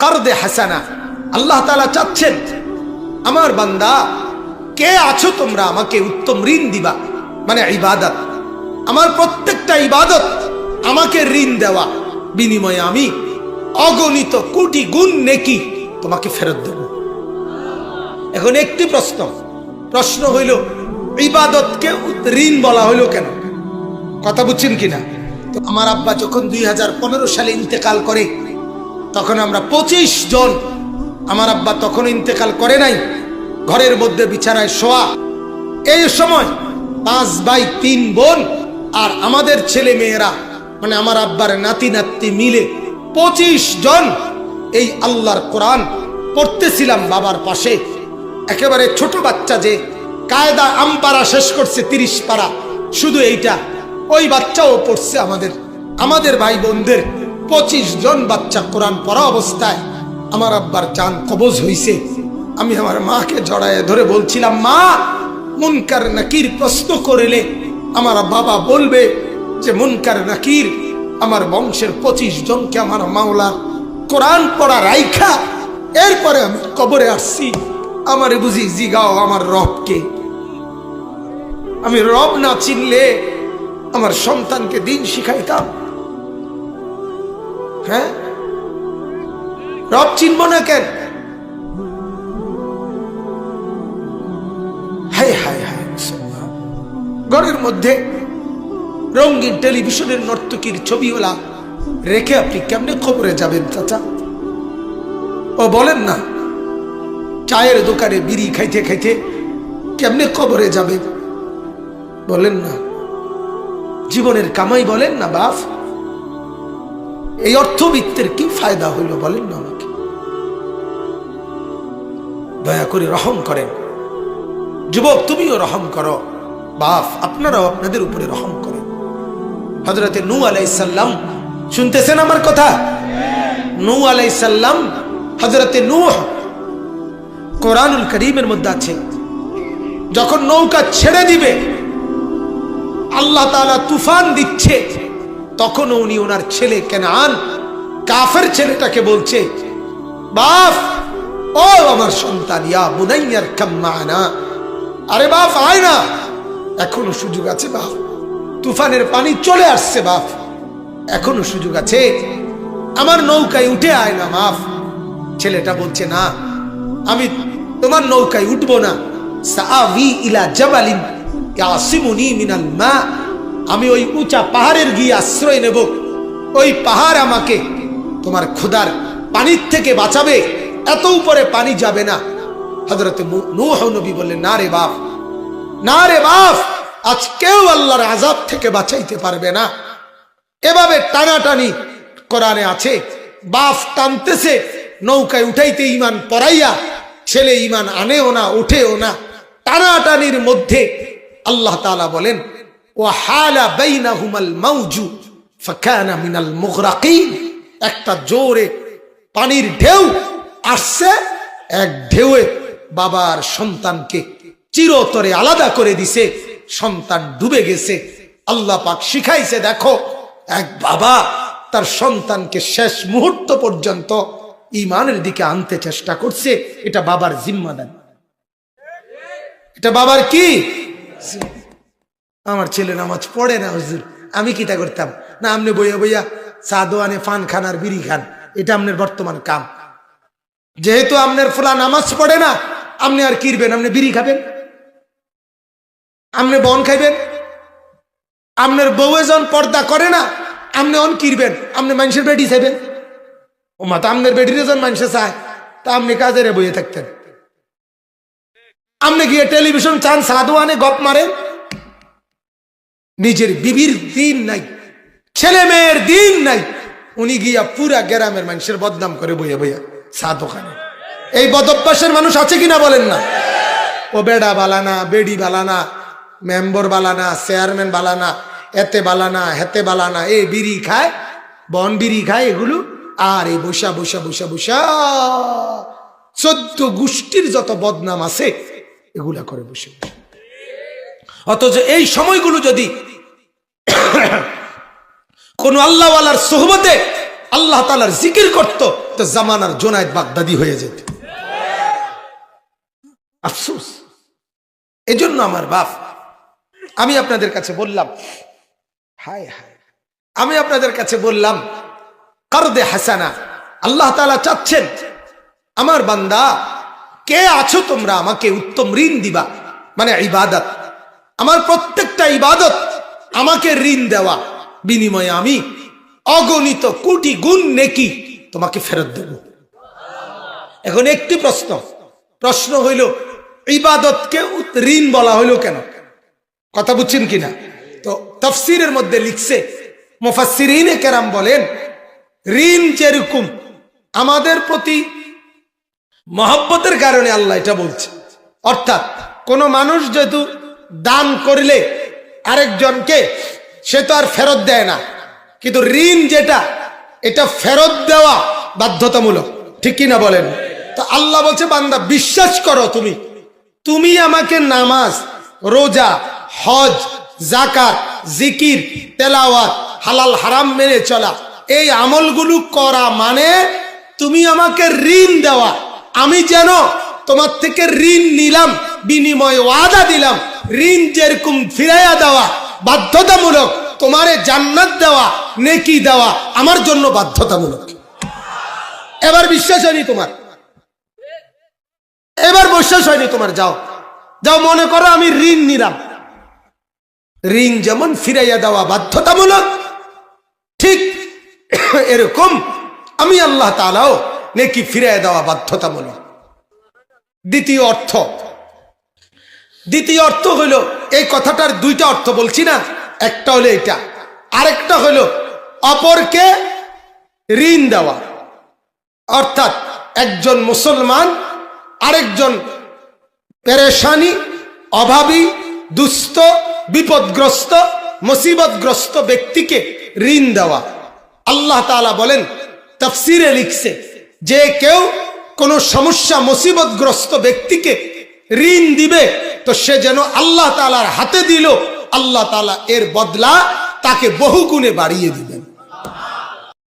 কারদে হাসানা। আল্লাহ তালা চাচ্ছেন, আমার বান্দা, কে আছো তোমরা আমাকে উত্তম ঋণ দিবা? মানে ইবাদত। আমার প্রত্যেকটা ইবাদত আমাকে ঋণ দেওয়া। বিনিময়ে আমি অগণিত কোটি গুণ নেকি তোমাকে ফেরত দেব। এখন একটি প্রশ্ন। প্রশ্ন হইল, ইবাদতকে ঋণ বলা হইল কেন? কথা বুঝছেন কিনা? তো আমার আব্বা যখন দুই হাজার পনেরো সালে ইন্তেকাল করে তখন আমরা পঁচিশ জন। আমার আব্বা তখন ইন্তেকাল করে নাই। ঘরের মধ্যে বিছানায় শোয়া। এই সময় পাঁচ ভাই, তিন বোন আর আমাদের ছেলে মেয়েরা মানে আমার আব্বার নাতি নাতি মিলে পঁচিশ জন এই আল্লাহর কোরআন পড়তেছিলাম বাবার পাশে। একেবারে ছোট বাচ্চা যে কায়দা আমপারা শেষ করছে তিরিশ পারা শুধু এইটা, ওই বাচ্চাও পড়ছে আমাদের আমাদের ভাই বোনদের। পঁচিশ জন বাচ্চা কোরআন পড়া অবস্থায় আমার আব্বার চান কবজ হইছে। আমি আমার মাকে জড়ায় ধরে বলছিলাম, মা, মুনকার নাকির প্রশ্ন করিলে আমার বাবা বলবে যে, মুনকার নাকির আমার বংশের পঁচিশ জনকে আমার মাওলার কোরআন পড়া রাইখা। এরপরে আমি কবরে আসছি। আমারে বুঝি জিগাও আমার রবকে। আমি রব না চিনলে আমার সন্তানকে দিন শিখাইতাম। হ্যাঁ? রব চিনব না কেন? হায় হায় হায় ঘরের মধ্যে রঙিন টেলিভিশনের নর্তকীর ছবিওয়ালা রেখে আপনি কেমনে খবরে যাবেন, চাচা? ও বলেন না, চায়ের দোকানে বিড়ি খাইতে খাইতে কেমনে খবরে যাবেন? বলেন না। জীবনের কামাই বলেন না, বাপ। এই অর্থবিত্তের কি ফায়দা হইল বলেন না আমাকে? দয়া করে রহম করেন। যুবক, তুমিও রহম করো। বাপ, আপনারাও আপনাদের উপরে রহম করেন। হজরতে নু আলাইসাল্লাম শুনতেছেন আমার কথা? নু আলাইসাল্লাম হজরতে নূহ কোরআনুল করিমের মধ্যে আছে। যখন নৌকা ছেড়ে দিবে, আল্লাহ তাআলা তুফান দিচ্ছে। তখন উনি ওনার ছেলে কেনান, কাফের ছেলেটাকে বলছে, বাপ, ও আমার সন্তান, ইয়া বুনাইয়ার কাম্মানা। আরে বাপ, আয় না এখনও সুযোগ আছে বাপ, তুফানের পানি চলে আসছে বাপ এখনও সুযোগ আছে, আমার নৌকায় উঠে আয় না মাফ ছেলেটা বলছে, না, আমি তোমার নৌকায় উঠবো না। সাআবি ইলা জাবালিন ইয়াসিমুনি মিনাল মা। আমি ওই উঁচা পাহাড়ের গিয়ে আশ্রয় নেব। ওই পাহাড় আমাকে তোমার খোদার পানির থেকে বাঁচাবে। এত উপরে পানি যাবে না। হজরত নূহ নবী বললেন, না রে বাপ, না রে বাপ, আজ কেউ আল্লাহর আজাব থেকে বাঁচাইতে পারবে না। এভাবে টানাটানি কোরআনে আছে, বাপ টানতেছে, নৌকায় উঠাইতে ইমান পড়াইয়া ছেলে ইমান আনেও না উঠেও না। টানাটানির মধ্যে আল্লাহ তাআলা বলেন হালা বাইনাহুমাল মাউজু একটা জোরে পানির ঢেউ আসছে, এক ঢেউয়ে বাবার সন্তানকে চিরতরে আলাদা করে দিছে, সন্তান ডুবে গেছে। আল্লাহ পাক শিখাইছে, দেখো, এক বাবা তার সন্তানকে শেষ মুহূর্ত পর্যন্ত ইমানের দিকে আনতে চেষ্টা করছে, এটা বাবার জিম্মাদারি। এটা বাবার কি? আমার ছেলে নামাজ পড়ে না, হুজুর। আমি কিটা করতাম? না আপনি বইয়া বইয়া চা দোয়ানে ফান খান আর বিড়ি খান। এটা আপনার বর্তমান কাম। যেহেতু আপনার ফুলা নামাজ পড়ে না আপনি আর কিরবেন? আপনি বিড়ি খাবেন? আপনি বন খাইবেন? আপনার বউ জন পর্দা করে না আপনি অন কিরবেন? আপনি মানুষের বেডি চাইবেন? ও মা, তো আপনার বেডির জন মানুষে চায়। তা আপনি কাজের বইয়ে থাকতেন। আপনি গিয়ে টেলিভিশন চান সাধু আনে গপ মারেন। নিজের বিবির দিন নাই, ছেলে মেয়ের দিন নাই। উনি গিয়া পুরা গ্রামের মানুষের বদনাম করে বইয়া বইয়া চা দোকানে এই বদভ্যাসের মানুষ আছে কিনা বলেন না? ও বেডা বালানা বেডি বালানা মেম্বর বালানা চেয়ারম্যান বালানা এতে বালানা হেতে বালানা এ বিড়ি খায়, বন বিড়ি খায় এগুলো, আর এই বসা বসা বসা বসা, চোদ্দ গোষ্ঠীর যত বদনাম আছে, এগুলা করে বসে বসে। অথচ এই সময়গুলো যদি কোন আল্লাহওয়ালার সোহবতে আল্লাহ তালার জিকির করত, তো জামানার জোনায়দ বাগদাদি হয়ে যেত। আফসোস। এজন্য আমার বাপ, আমি আপনাদের কাছে বললাম, হায় হায়, আমি আপনাদের কাছে বললাম, কারদে হাসানা, আল্লাহ তালা চাচ্ছেন, আমার বান্দা, কে আছো তোমরা আমাকে উত্তম ঋণ দিবা? মানে ইবাদত। আমার প্রত্যেকটা ইবাদত আমাকে ঋণ দেওয়া। বিনিময়ে আমি অগণিত কোটি গুণ নেকি তোমাকে ফেরত দেব। এখন একটি প্রশ্ন। প্রশ্ন হইল, ইবাদতকে ঋণ বলা হইল কেন? কথা বুঝছেন কিনা? তো তফসিরের মধ্যে লিখছে, মুফাসসিরিনে কেরাম বলেন, ঋণ যেরকম আমাদের প্রতি মহব্বতের কারণে আল্লাহ এটা বলছে। অর্থাৎ কোন মানুষ যেহেতু দান করলে আরেকজনকে সে তো আর ফেরত দেয় না। কিন্তু ঋণ যেটা, এটা ফেরত দেওয়া বাধ্যতামূলক। ঠিক কিনা বলেন? তো আল্লাহ বলছে, বান্দা, বিশ্বাস করো তুমি। তুমি আমাকে নামাজ, রোজা, হজ জাকাত জিকির, তেলাওয়াত, হালাল, হারাম মেনে চলা, এই আমলগুলো করা মানে তুমি আমাকে ঋণ দেওয়া। আমি যেন তোমার থেকে ঋণ নিলাম, বিনিময়ে ওয়াদা দিলাম, ঋণ যেরকম ফিরাইয়া দেওয়া বাধ্যতামূলক তোমারে জান্নাত দেওয়া, নেকি দেওয়া আমার জন্য বাধ্যতামূলক। এবার বিশ্বাস হয়নি তোমার। এবার বিশ্বাস হয়নি তোমার, যাও। যাও, মনে করো আমি ঋণ নিলাম। ঋণ যেমন ফিরাইয়া দেওয়া বাধ্যতামূলক, ঠিক এরকম আমি আল্লাহ তালাও নেকি ফিরাইয়া দেওয়া বাধ্যতামূলক। দ্বিতীয় অর্থ দ্বিতীয় অর্থ হইল এই কথাটার দুইটা অর্থ বলছি না। একটা হলো এটা আরেকটা হলো অপরকে ঋণ দেওয়া। অর্থাৎ একজন মুসলমান, আরেকজন পেরেশানি, অভাবী, দুস্থ, বিপদগ্রস্ত, মুসিবতগ্রস্ত ব্যক্তিকে ঋণ দেওয়া। আল্লাহ তাআলা বলেন, তফসিরে লিখছে, যে কেউ কোনো সমস্যা, মুসিবতগ্রস্ত ব্যক্তিকে ঋণ দিবে, তো সে যেন আল্লাহ তালার হাতে দিল, আল্লাহ তালা এর বদলা তাকে বহু বহুগুণে বাড়িয়ে দিবেন।